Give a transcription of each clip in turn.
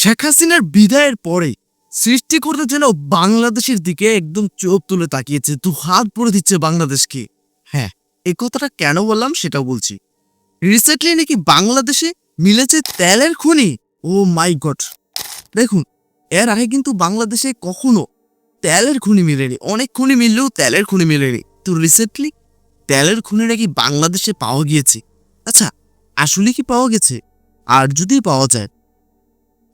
শেখ হাসিনার বিদায়ের পরে সৃষ্টিকর্তা যেন বাংলাদেশের দিকে একদম চোখ তুলে তাকিয়েছে, দু হাত পরে দিচ্ছে বাংলাদেশকে। হ্যাঁ এ কথাটা কেন বললাম সেটাও বলছি। রিসেন্টলি নাকি বাংলাদেশে মিলেছে তেলের খনি? Oh my God. দেখুন, এর আগে কিন্তু বাংলাদেশে কখনো তেলের খনি মিলেনি। অনেক খনি মিললেও তেলের খনি মিলেনি। তো রিসেন্টলি তেলের খনি নাকি বাংলাদেশে পাওয়া গিয়েছে। আচ্ছা আসলে কি পাওয়া গেছে? আর যদি পাওয়া যায়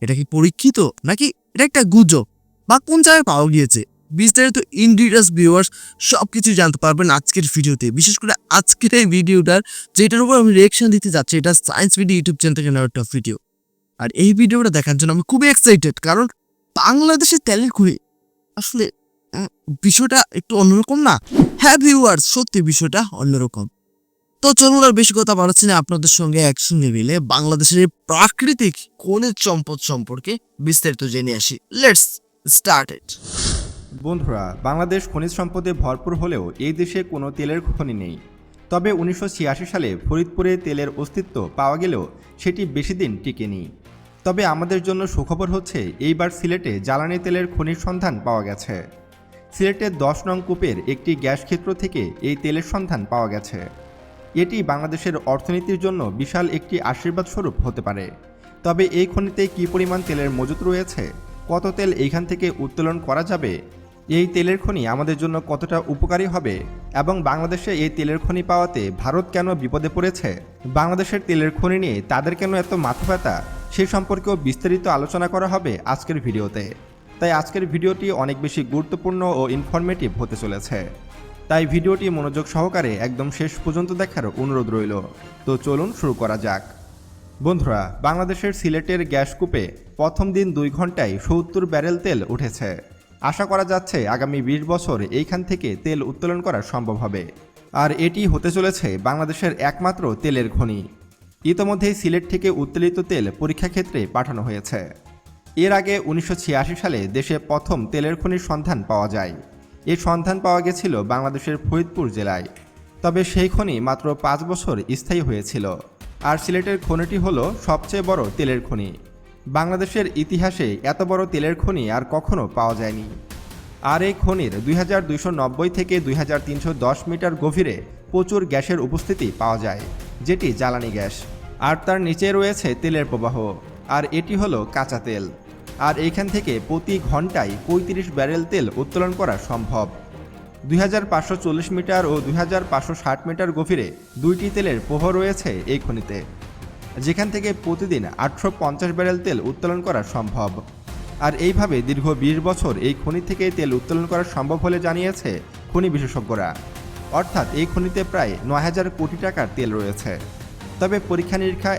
এটা কি পরীক্ষিত? নাকি এটা একটা গুজব? বা কোন জায়গায় পাওয়া গিয়েছে? বিস্তারিত ইন্ডিটাস ভিউয়ার্স সব কিছু জানতে পারবেন আজকের ভিডিওতে। বিশেষ করে আজকের এই ভিডিওটার যেটার উপর আমি রিয়েকশন দিতে যাচ্ছি, এটা সায়েন্স ভিডিও ইউটিউব চ্যানেল থেকে নেওয়া একটা ভিডিও আর এই ভিডিওটা দেখার জন্য আমি খুবই এক্সাইটেড কারণ বাংলাদেশের তেলের খুঁড়ি আসলে বিষয়টা একটু অন্যরকম না? হ্যাঁ ভিউয়ার্স সত্যি বিষয়টা অন্যরকম। তো চলুন আর বেশি কথা বাড়াচ্ছি না, আপনাদের সঙ্গে একসঙ্গে মিলে বাংলাদেশের প্রাকৃতিক খনিজ সম্পদ সম্পর্কে বিস্তারিত জেনে আসি। লেটস স্টার্ট ইট বন্ধুরা, বাংলাদেশ খনিজ সম্পদে ভরপুর হলেও এই দেশে কোনো তেলের খনি নেই। তবে উনিশশো ছিয়াশি সালে ফরিদপুরে তেলের অস্তিত্ব পাওয়া গেলেও সেটি বেশি দিন টিকেনি। তবে আমাদের জন্য সুখবর হচ্ছে, এইবার সিলেটে জ্বালানি তেলের খনির সন্ধান পাওয়া গেছে। সিলেটের দশ নং কূপের একটি গ্যাস ক্ষেত্র থেকে এই তেলের সন্ধান পাওয়া গেছে। এটি বাংলাদেশের অর্থনীতির জন্য বিশাল একটি আশীর্বাদ স্বরূপ হতে পারে। তবে এই খনিতে কী পরিমাণ তেলের মজুত রয়েছে? কত তেল এইখান থেকে উত্তোলন করা যাবে? এই তেলের খনি আমাদের জন্য কতটা উপকারী হবে? এবং বাংলাদেশে এই তেলের খনি পাওয়াতে ভারত কেন বিপদে পড়েছে? বাংলাদেশের তেলের খনি নিয়ে তাদের কেন এত মাথা ব্যথা সেই সম্পর্কেও বিস্তারিত আলোচনা করা হবে আজকের ভিডিওতে। তাই আজকের ভিডিওটি অনেক বেশি গুরুত্বপূর্ণ ও ইনফরমেটিভ হতে চলেছে। তাই ভিডিওটি মনোযোগ সহকারে একদম শেষ পর্যন্ত দেখার অনুরোধ রইল। তো চলুন শুরু করা যাক। বন্ধুরা, বাংলাদেশের সিলেটের গ্যাস কূপে প্রথম দিন দুই ঘন্টায় সত্তর ব্যারেল তেল উঠেছে। আশা করা যাচ্ছে আগামী বিশ বছর এইখান থেকে তেল উত্তোলন করা সম্ভব হবে। আর এটি হতে চলেছে বাংলাদেশের একমাত্র তেলের খনি। ইতোমধ্যেই সিলেট থেকে উত্তোলিত তেল পরীক্ষা ক্ষেত্রে পাঠানো হয়েছে। এর আগে উনিশশো ছিয়াশি সালে দেশে প্রথম তেলের খনির সন্ধান পাওয়া যায়। এই সন্ধান পাওয়া গেছিল বাংলাদেশের ফরিদপুর জেলায়। তবে সেই খনি মাত্র পাঁচ বছর স্থায়ী হয়েছিল। আর সিলেটের খনিটি হল সবচেয়ে বড় তেলের খনি। বাংলাদেশের ইতিহাসে এত বড় তেলের খনি আর কখনো পাওয়া যায়নি। আর এই খনির দুই হাজার দুইশো নব্বই থেকে দুই হাজার তিনশো দশ মিটার গভীরে প্রচুর গ্যাসের উপস্থিতি পাওয়া যায়, যেটি জ্বালানি গ্যাস। আর তার নিচে রয়েছে তেলের প্রবাহ। আর এটি হলো কাঁচা তেল। আর এইখান থেকে প্রতি ঘন্টায় পঁয়ত্রিশ ব্যারেল তেল উত্তোলন করা সম্ভব। দুই হাজার পাঁচশো চল্লিশ মিটার ও দুই হাজার পাঁচশো ষাট মিটার গভীরে দুইটি তেলের প্রবাহ রয়েছে এই খনিতে, যেখান থেকে প্রতিদিন আটশো পঞ্চাশ ব্যারেল তেল উত্তোলন করা সম্ভব। আর এইভাবে দীর্ঘ বিশ বছর এই খনি থেকে তেল উত্তোলন করা সম্ভব বলে জানিয়েছে খনি বিশেষজ্ঞরা। অর্থাৎ এই খনিতে প্রায় নয় হাজার কোটি টাকার তেল রয়েছে। তবে পরীক্ষা নিরীক্ষা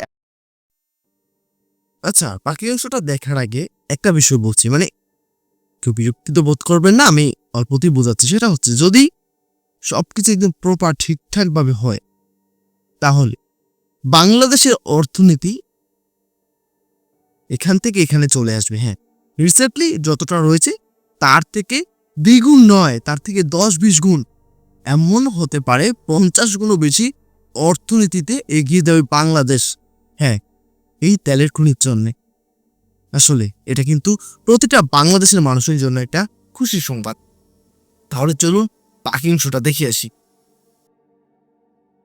আচ্ছা বাকি অংশটা দেখার আগে একটা বিষয় বলছি মানে কেউ বিরক্তি তো বোধ করবেন না, আমি অল্পতেই বোঝাচ্ছি। সেটা হচ্ছে, যদি সবকিছু একদম প্রপার ঠিকঠাকভাবে হয়, তাহলে বাংলাদেশের অর্থনীতি এখান থেকে এখানে চলে আসবে। হ্যাঁ রিসেন্টলি যতটা রয়েছে, তার থেকে দ্বিগুণ নয়, তার থেকে দশ বিশ গুণ এমন হতে পারে, পঞ্চাশ গুণও বেশি অর্থনীতিতে এগিয়ে দেবে বাংলাদেশ। হ্যাঁ এই তেলের খনির জন্যে। আসলে এটা কিন্তু প্রতিটা বাংলাদেশের মানুষের জন্য একটা খুশির সংবাদ। তাহলে চলুন বাকি অংশটা দেখে আসি।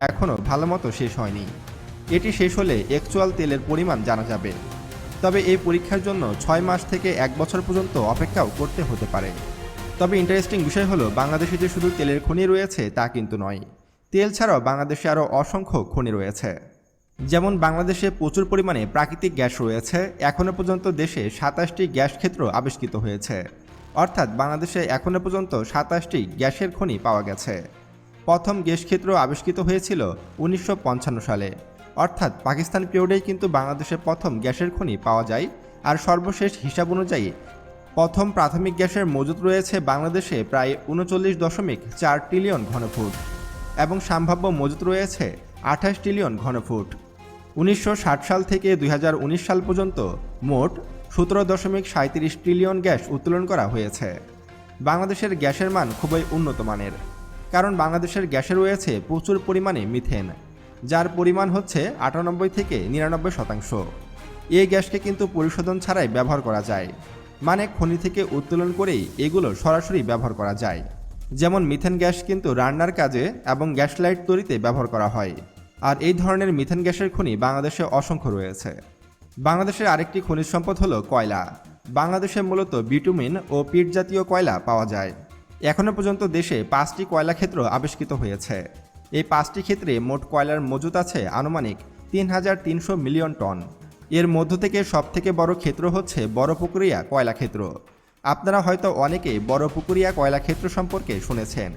এখনও ভালো মতো শেষ হয়নি। এটি শেষ হলে অ্যাকচুয়াল তেলের পরিমাণ জানা যাবে। তবে এই পরীক্ষার জন্য ছয় মাস থেকে এক বছর পর্যন্ত অপেক্ষাও করতে হতে পারে। তবে ইন্টারেস্টিং বিষয় হলো, বাংলাদেশে যে শুধু তেলের খনি রয়েছে তা কিন্তু নয়। তেল ছাড়াও বাংলাদেশে আরও অসংখ্য খনি রয়েছে। যেমন বাংলাদেশে প্রচুর পরিমাণে প্রাকৃতিক গ্যাস রয়েছে, এখনও পর্যন্ত দেশে সাতাশটি গ্যাস ক্ষেত্র আবিষ্কৃত হয়েছে। অর্থাৎ বাংলাদেশে এখনও পর্যন্ত সাতাশটি গ্যাসের খনি পাওয়া গেছে। প্রথম গ্যাস ক্ষেত্র আবিষ্কৃত হয়েছিল উনিশশো পঞ্চান্ন সালে। অর্থাৎ পাকিস্তান পিরিয়ডেই কিন্তু বাংলাদেশে প্রথম গ্যাসের খনি পাওয়া যায়, আর সর্বশেষ হিসাব অনুযায়ী প্রথম প্রাথমিক গ্যাসের মজুত রয়েছে বাংলাদেশে প্রায় উনচল্লিশ দশমিক চার ট্রিলিয়ন ঘনফুট এবং সম্ভাব্য মজুত রয়েছে আঠাশ ট্রিলিয়ন ঘনফুট। উনিশশো ষাট সাল থেকে দুই হাজার উনিশ সাল পর্যন্ত মোট সতেরো দশমিক সাঁত্রিশ ট্রিলিয়ন গ্যাস উত্তোলন করা হয়েছে। বাংলাদেশের গ্যাসের মান খুবই উন্নত মানের, কারণ বাংলাদেশের গ্যাসে রয়েছে প্রচুর পরিমাণে মিথেন, যার পরিমাণ হচ্ছে আটানব্বই থেকে নিরানব্বই শতাংশ। এই গ্যাসকে কিন্তু পরিশোধন ছাড়াই ব্যবহার করা যায় মানে খনি থেকে উত্তোলন করেই এগুলো সরাসরি ব্যবহার করা যায়। যেমন মিথেন গ্যাস কিন্তু রান্নার কাজে এবং গ্যাস লাইট তৈরিতে ব্যবহার করা হয়। আর এই ধরনের মিথেন গ্যাসের খনি বাংলাদেশে অসংখ্য রয়েছে। বাংলাদেশের আরেকটি খনিজ সম্পদ হলো কয়লা। বাংলাদেশে মূলত বিটুমিন ও পিট জাতীয় কয়লা পাওয়া যায়। এখনও পর্যন্ত দেশে পাঁচটি কয়লা ক্ষেত্র আবিষ্কৃত হয়েছে। এই পাঁচটি ক্ষেত্রে মোট কয়লার মজুত আছে আনুমানিক তিন হাজার তিনশো মিলিয়ন টন। এর মধ্য থেকে সবথেকে বড় ক্ষেত্র হচ্ছে বড়পুকুরিয়া কয়লা ক্ষেত্র। আপনারা হয়তো অনেকেই বড়পুকুরিয়া কয়লা ক্ষেত্র সম্পর্কে শুনেছেন।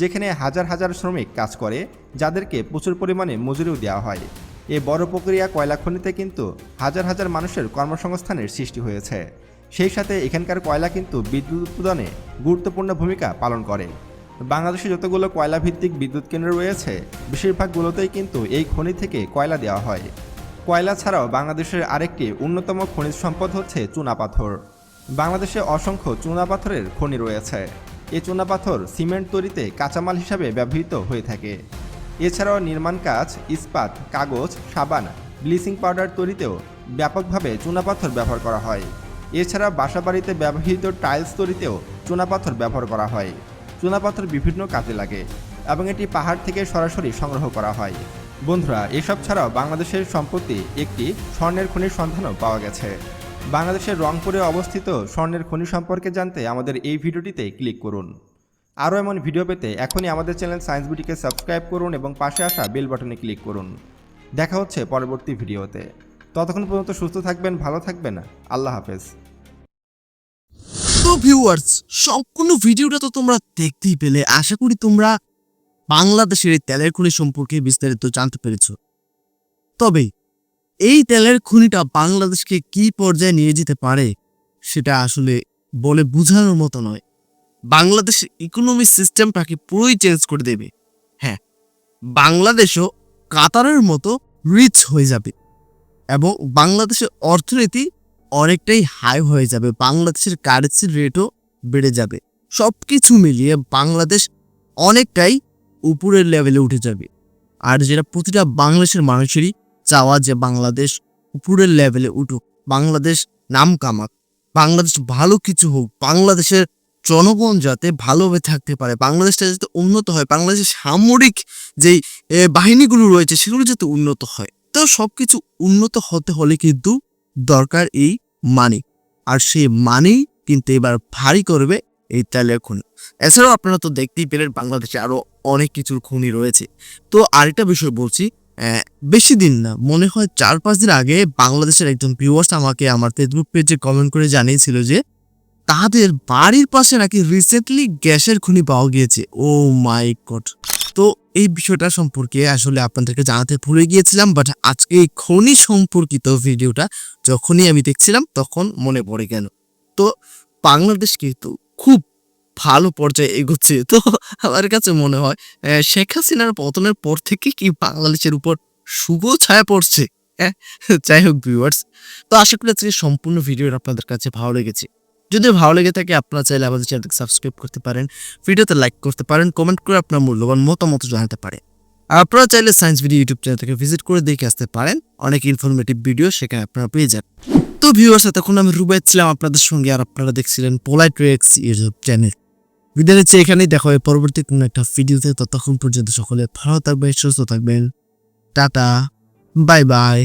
যেখানে হাজার হাজার শ্রমিক কাজ করে, যাদেরকে প্রচুর পরিমাণে মজুরিও দেওয়া হয়। এই বড় প্রক্রিয়া কয়লা খনিতে কিন্তু হাজার হাজার মানুষের কর্মসংস্থানের সৃষ্টি হয়েছে। সেই সাথে এখানকার কয়লা কিন্তু বিদ্যুৎ উৎপাদনে গুরুত্বপূর্ণ ভূমিকা পালন করে। বাংলাদেশে যতগুলো কয়লা ভিত্তিক বিদ্যুৎ কেন্দ্র রয়েছে, বেশিরভাগগুলোতেই কিন্তু এই খনি থেকে কয়লা দেওয়া হয়। কয়লা ছাড়াও বাংলাদেশের আরেকটি অন্যতম খনিজ সম্পদ হচ্ছে চুনাপাথর বাংলাদেশে অসংখ্য চুনাপাথরের খনি রয়েছে। এই চুনাপাথর সিমেন্ট তৈরিতে কাঁচামাল হিসাবে ব্যবহৃত হয়ে থাকে। এছাড়াও নির্মাণ কাজ, ইস্পাত, কাগজ, সাবান, ব্লিচিং পাউডার তৈরিতেও ব্যাপকভাবে চুনাপাথর ব্যবহার করা হয়। এছাড়া বাসাবাড়িতে ব্যবহৃত টাইলস তৈরিতেও চুনাপাথর ব্যবহার করা হয়। চুনাপাথর বিভিন্ন কাজে লাগে এবং এটি পাহাড় থেকে সরাসরি সংগ্রহ করা হয়। বন্ধুরা, এসব ছাড়াও বাংলাদেশের সম্পত্তি একটি স্বর্ণের খনির সন্ধানও পাওয়া গেছে। বাংলাদেশের রংপুরে অবস্থিত স্বর্ণের খনি সম্পর্কে জানতে আমাদের এই ভিডিওটিতে ক্লিক করুন। আরও এমন ভিডিও পেতে এখনই আমাদের চ্যানেল সায়েন্স বিটিকে সাবস্ক্রাইব করুন এবং পাশে আসা বেল বাটনে ক্লিক করুন। দেখা হচ্ছে পরবর্তী ভিডিওতে। ততক্ষণ পর্যন্ত সুস্থ থাকবেন, ভালো থাকবেন। আল্লাহ হাফেজ। তো ভিউয়ার্স সম্পূর্ণ ভিডিওটা তো তোমরা দেখতেই পেলে। আশা করি তোমরা বাংলাদেশের এই তেলের খনি সম্পর্কে বিস্তারিত জানতে পেরেছ। তবে এই তেলের খনিটা বাংলাদেশকে কি পর্যায়ে নিয়ে যেতে পারে, সেটা আসলে বলে বোঝানোর মতো নয়। বাংলাদেশের ইকোনমি সিস্টেমটাকে পুরোই চেঞ্জ করে দেবে। হ্যাঁ বাংলাদেশও কাতারের মতো রিচ হয়ে যাবে এবং বাংলাদেশের অর্থনীতি অনেকটাই হাই হয়ে যাবে, বাংলাদেশের কারেন্সির রেটও বেড়ে যাবে। সব কিছু মিলিয়ে বাংলাদেশ অনেকটাই উপরের লেভেলে উঠে যাবে। আর যেটা প্রতিটা বাংলাদেশের মানুষেরই চাওয়া যে বাংলাদেশ উপরের লেভেলে উঠুক, বাংলাদেশ নাম কামাক, বাংলাদেশ ভালো কিছু হোক, বাংলাদেশের জনগণ যাতে ভালোভাবে থাকতে পারে, বাংলাদেশটা যাতে উন্নত হয়, বাংলাদেশের সামরিক যেই বাহিনীগুলো রয়েছে সেগুলো যাতে উন্নত হয়। তো সব কিছু উন্নত হতে হলে কিন্তু দরকার এই মানি আর সেই মানি কিন্তু এবার ভারী করবে এই তেলের খনি এছাড়াও আপনারা তো দেখতেই পেলেন বাংলাদেশে আরও অনেক কিছুর খনি রয়েছে। তো আরেকটা বিষয় বলছি বেশি দিন না। মনে হয় চার পাঁচ দিন আগে বাংলাদেশের একজন ভিউয়ার্স আমাকে আমার ফেসবুক পেজে কমেন্ট করে জানিয়েছিল যে, তাদের বাড়ির পাশে নাকি রিসেন্টলি গ্যাসের খনি পাওয়া গিয়েছে? ও মাই গড তো এই বিষয়টা সম্পর্কে আসলে আপনাদেরকে জানাতে ভুলে গিয়েছিলাম বাট আজকে এই খনি সম্পর্কিত ভিডিওটা যখনই আমি দেখছিলাম, তখন মনে পড়ে গেল। তো বাংলাদেশ কিন্তু খুব ভালো পর্যায়ে এগোচ্ছে। তো আমার কাছে মনে হয় শেখ হাসিনার পতনের পর থেকে কি বাংলাদেশের উপর শুভ ছায়া পড়ছে? হ্যাঁ যাই হোক ভিউয়ার্স তো আশা করি আজকে সম্পূর্ণ ভিডিওটা আপনাদের কাছে ভালো লেগেছে। যদি ভালো লেগে থাকে, আপনারা চাইলে আমাদের চ্যানেলকে সাবস্ক্রাইব করতে পারেন, ভিডিওতে লাইক করতে পারেন কমেন্ট করে আপনার মূল্যবান মতামত জানাতে পারেন। আপনারা চাইলে সায়েন্স ভিডিও ইউটিউব চ্যানেল থেকে ভিজিট করে দেখে আসতে পারেন, অনেক ইনফরমেটিভ ভিডিও সেখানে আপনারা পেয়ে যান তো ভিউয়ার্স এতক্ষণ আমি রুবাই ছিলাম আপনাদের সঙ্গে, আর আপনারা দেখছিলেন পোলাইট রেক্স ইউটিউব চ্যানেল বিদায় নিচ্ছি এখানেই। দেখা হয় পরবর্তী কোনো একটা ভিডিওতে। ততক্ষণ পর্যন্ত সকলে ভালো থাকবেন, সুস্থ থাকবেন। Tata, bye bye.